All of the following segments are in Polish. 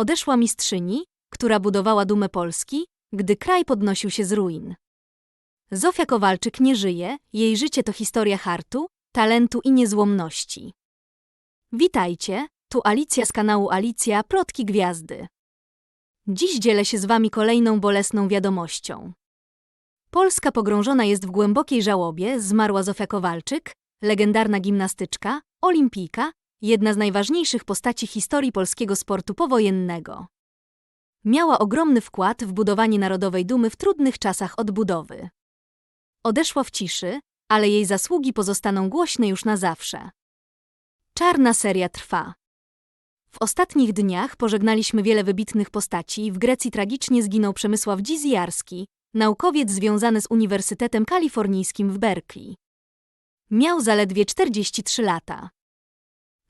Odeszła mistrzyni, która budowała dumę Polski, gdy kraj podnosił się z ruin. Zofia Kowalczyk nie żyje, jej życie to historia hartu, talentu i niezłomności. Witajcie, tu Alicja z kanału Alicja Plotki Gwiazdy. Dziś dzielę się z wami kolejną bolesną wiadomością. Polska pogrążona jest w głębokiej żałobie, zmarła Zofia Kowalczyk, legendarna gimnastyczka, olimpijka, jedna z najważniejszych postaci historii polskiego sportu powojennego. Miała ogromny wkład w budowanie narodowej dumy w trudnych czasach odbudowy. Odeszła w ciszy, ale jej zasługi pozostaną głośne już na zawsze. Czarna seria trwa. W ostatnich dniach pożegnaliśmy wiele wybitnych postaci. W Grecji tragicznie zginął Przemysław Dzizijarski, naukowiec związany z Uniwersytetem Kalifornijskim w Berkeley. Miał zaledwie 43 lata.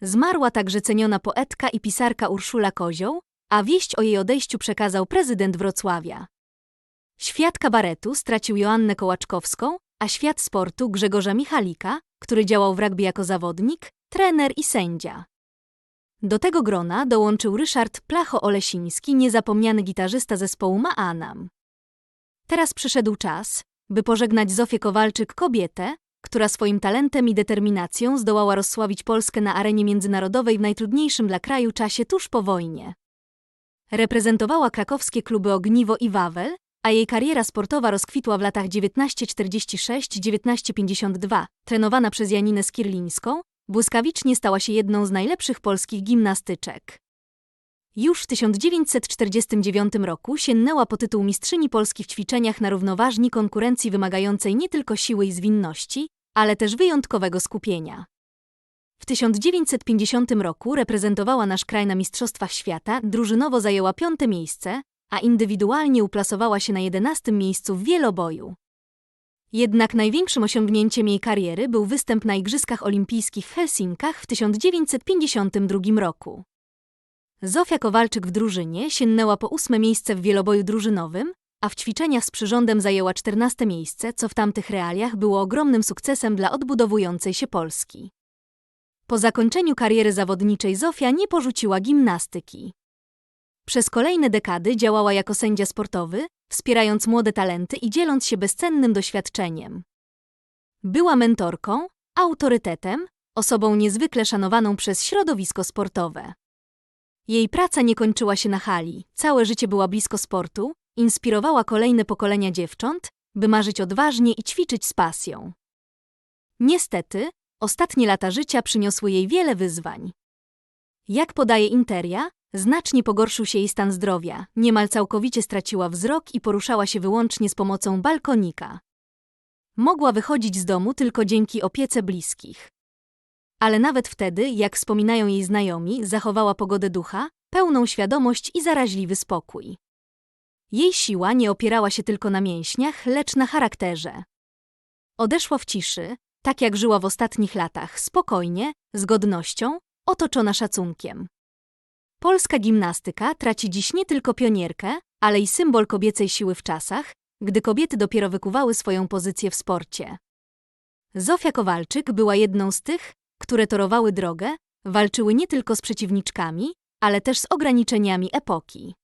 Zmarła także ceniona poetka i pisarka Urszula Kozioł, a wieść o jej odejściu przekazał prezydent Wrocławia. Świat kabaretu stracił Joannę Kołaczkowską, a świat sportu Grzegorza Michalika, który działał w rugby jako zawodnik, trener i sędzia. Do tego grona dołączył Ryszard Placho-Olesiński, niezapomniany gitarzysta zespołu Maanam. Teraz przyszedł czas, by pożegnać Zofię Kowalczyk kobietę, która swoim talentem i determinacją zdołała rozsławić Polskę na arenie międzynarodowej w najtrudniejszym dla kraju czasie tuż po wojnie. Reprezentowała krakowskie kluby Ogniwo i Wawel, a jej kariera sportowa rozkwitła w latach 1946-1952. Trenowana przez Janinę Skirlińską, błyskawicznie stała się jedną z najlepszych polskich gimnastyczek. Już w 1949 roku sięgnęła po tytuł mistrzyni Polski w ćwiczeniach na równoważni konkurencji wymagającej nie tylko siły i zwinności, ale też wyjątkowego skupienia. W 1950 roku reprezentowała nasz kraj na Mistrzostwach Świata, drużynowo zajęła piąte miejsce, a indywidualnie uplasowała się na jedenastym miejscu w wieloboju. Jednak największym osiągnięciem jej kariery był występ na Igrzyskach Olimpijskich w Helsinkach w 1952 roku. Zofia Kowalczyk w drużynie sięgnęła po ósme miejsce w wieloboju drużynowym, a w ćwiczeniach z przyrządem zajęła czternaste miejsce, co w tamtych realiach było ogromnym sukcesem dla odbudowującej się Polski. Po zakończeniu kariery zawodniczej Zofia nie porzuciła gimnastyki. Przez kolejne dekady działała jako sędzia sportowy, wspierając młode talenty i dzieląc się bezcennym doświadczeniem. Była mentorką, autorytetem, osobą niezwykle szanowaną przez środowisko sportowe. Jej praca nie kończyła się na hali, całe życie była blisko sportu, inspirowała kolejne pokolenia dziewcząt, by marzyć odważnie i ćwiczyć z pasją. Niestety, ostatnie lata życia przyniosły jej wiele wyzwań. Jak podaje Interia, znacznie pogorszył się jej stan zdrowia, niemal całkowicie straciła wzrok i poruszała się wyłącznie z pomocą balkonika. Mogła wychodzić z domu tylko dzięki opiece bliskich. Ale nawet wtedy, jak wspominają jej znajomi, zachowała pogodę ducha, pełną świadomość i zaraźliwy spokój. Jej siła nie opierała się tylko na mięśniach, lecz na charakterze. Odeszła w ciszy, tak jak żyła w ostatnich latach, spokojnie, z godnością, otoczona szacunkiem. Polska gimnastyka traci dziś nie tylko pionierkę, ale i symbol kobiecej siły w czasach, gdy kobiety dopiero wykuwały swoją pozycję w sporcie. Zofia Kowalczyk była jedną z tych, które torowały drogę, walczyły nie tylko z przeciwniczkami, ale też z ograniczeniami epoki.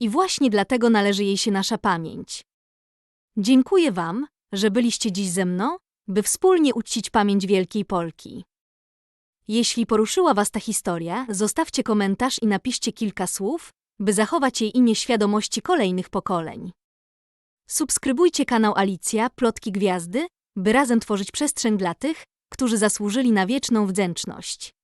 I właśnie dlatego należy jej się nasza pamięć. Dziękuję Wam, że byliście dziś ze mną, by wspólnie uczcić pamięć Wielkiej Polki. Jeśli poruszyła Was ta historia, zostawcie komentarz i napiszcie kilka słów, by zachować jej imię świadomości kolejnych pokoleń. Subskrybujcie kanał Alicja Plotki Gwiazdy, by razem tworzyć przestrzeń dla tych, którzy zasłużyli na wieczną wdzięczność.